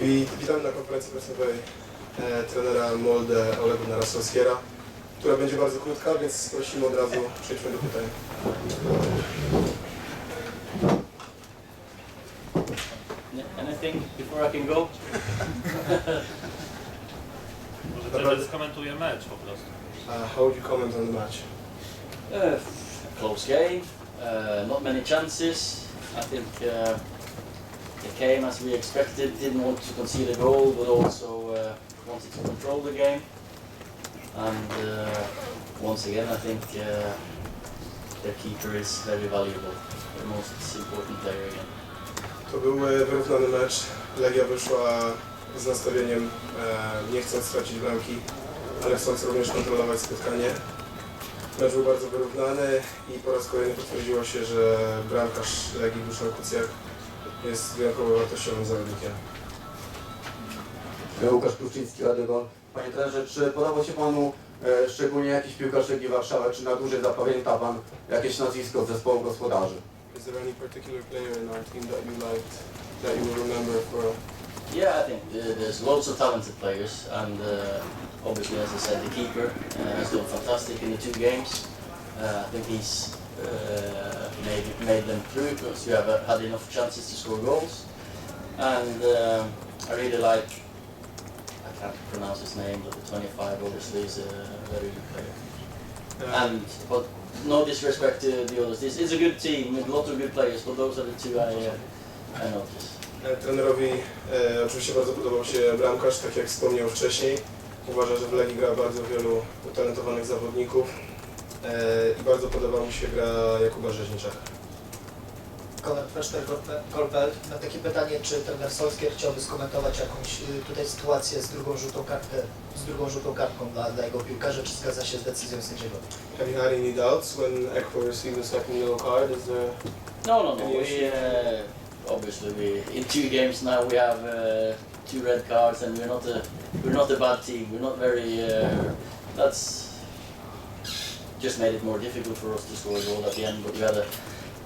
Wi- Witamy na konferencji prasowej e, trenera Molde Olega Narasowskiera, która będzie bardzo krótka, więc prosimy od razu przejdźmy do pytań. Anything before I can go? Może trener skomentuje mecz po prostu. Uh, how would you comment on the match? Uh, close game, uh, not many chances. I think uh, it came as we expected. Didn't want to concede a goal, but also uh, wanted to control the game. And uh, once again, I think uh, their keeper is very valuable, the most important player again. To był e, wyrównany mecz. Legia wyszła z nastawieniem e, nie chcąc stracić bramki, ale chcąc również kontrolować spotkanie. Mecz był bardzo wyrównany i po raz kolejny potwierdziło się, że bramkarz Legii Duszan Kucjak jest wyjątkowo wartościowym zawodnikiem. Łukasz Kluszczyński, Radygon. Panie trenerze, czy podobał się Panu e, szczególnie jakiś piłkarz Legii Warszawa, czy na dłużej zapamięta Pan jakieś nazwisko zespołu gospodarzy? Is there any particular player in our team that you liked that you will remember for Yeah, I think uh, there's lots of talented players, and uh, obviously, as I said, the keeper uh, has done fantastic in the two games. Uh, I think he's made, made them through because we have had enough chances to score goals. And um, I really like, I can't pronounce his name, but the 25 obviously is a very good player. And but no disrespect to the others, this is a good team with lots of good players, but those are the two I, uh, I noticed. E, Trenerowi e, oczywiście bardzo podobał się bramkarz, tak jak wspomniał wcześniej. Uważa, że w Legii gra bardzo wielu utalentowanych zawodników i bardzo podoba mu się gra Jakuba Rzeźniczaka. Golpel, na takie pytanie, czy trener Solskier chciałby skomentować jakąś y, tutaj sytuację z drugą żółtą kartkę, z drugą żółtą kartką dla, dla jego piłkarza, czy zgadza się z decyzją sędziego? Have you had any doubts when Ekpo received the second yellow card? Is there No, no, no. Any We uh, obviously we in two games now we have uh, two red cards, and we're not a we're not a bad team. We're not very. Uh, that's just made it more difficult for us to score a goal at the end. But we had a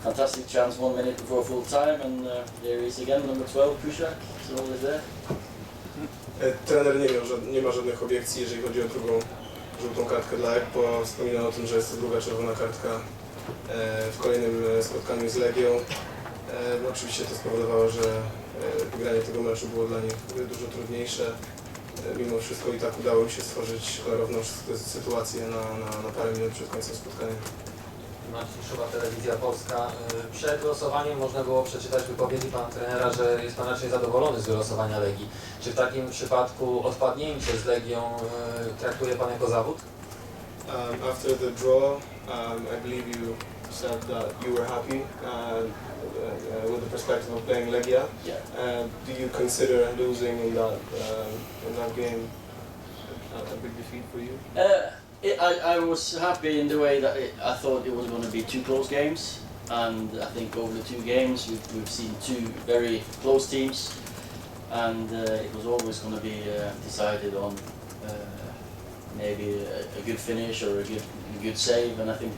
fantastic chance one minute before full time, and uh, there he is again, number 12, Kuszak. So always there. E, Trener nie, miał, nie ma żadnych obiekcji, jeżeli chodzi o drugą żółtą kartkę dla Ekpo. Wspominał o tym, że jest to druga czerwona kartka e, w kolejnym e, spotkaniu z Legią. No, oczywiście to spowodowało, że wygranie tego meczu było dla nich dużo trudniejsze. Mimo wszystko i tak udało im się stworzyć klarowną sy- sytuację na, na, na parę minut przed końcem spotkania. Marcin Szuba, Telewizja Polska. Y, Przed losowaniem można było przeczytać wypowiedzi pana trenera, że jest pan raczej zadowolony z wylosowania Legii. Czy w takim przypadku odpadnięcie z Legią y, traktuje pan jako zawód? Um, after the draw, um, I believe you said that you were happy uh, with the perspective of playing Legia. Yeah. Uh, do you consider losing in that uh, in that game a, a big defeat for you? Uh, it, I, I was happy in the way that it, I thought it was going to be two close games, and I think over the two games we've, we've seen two very close teams, and uh, it was always going to be uh, decided on uh, maybe a, a good finish or a good a good save, and I think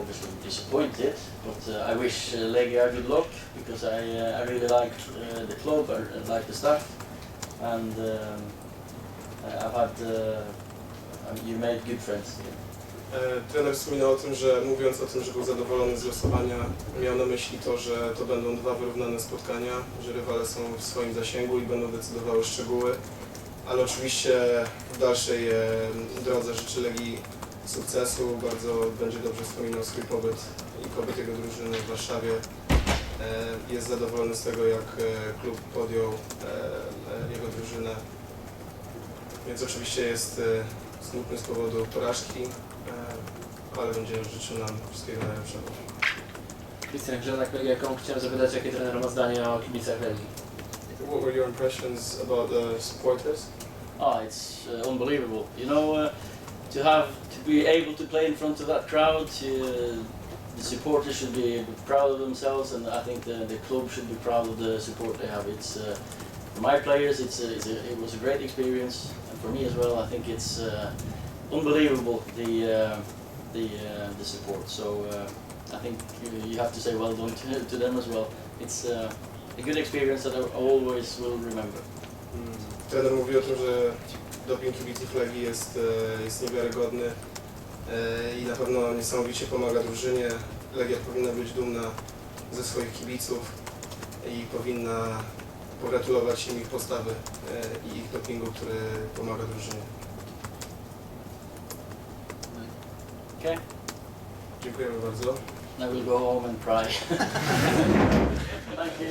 obviously disappointed, but uh, I wish uh, Legia good luck because I uh, I really like uh, the club, I, I like the staff, and. Um, I've had, uh, you made good friends. E, Trener wspominał o tym, że mówiąc o tym, że był zadowolony z losowania, miał na myśli to, że to będą dwa wyrównane spotkania, że rywale są w swoim zasięgu i będą decydowały szczegóły, ale oczywiście w dalszej e, drodze życzy Legii sukcesu, bardzo będzie dobrze wspominał swój pobyt i pobyt jego drużyny w Warszawie. E, Jest zadowolony z tego, jak e, klub podjął e, jego drużynę, więc oczywiście jest smutny z powodu porażki, ale będzie życzył nam wszystkiego najlepszego. Krystian Grzelak, Legia.com. Chciałem zapytać, jakie trener ma zdanie o kibicach Legii? What were your impressions about the supporters? Oh, it's uh, unbelievable. You know, uh, to have to be able to play in front of that crowd, uh, the supporters should be proud of themselves, and I think the, the club should be proud of the support they have. It's uh, for my players, it's, a, it's a, it was a great experience, and for me as well. I think it's uh, unbelievable the uh, the uh, the support. So uh, I think you, you have to say well done to, to them as well. It's a good experience that I always will remember. Mm, Doping kibiców Legii jest, e, jest niewiarygodny e, i na pewno niesamowicie pomaga drużynie. Legia powinna być dumna ze swoich kibiców i powinna pogratulować im ich postawy e, i ich dopingu, który pomaga drużynie. Okay? Dziękujemy bardzo. I will go home and cry. Thank you.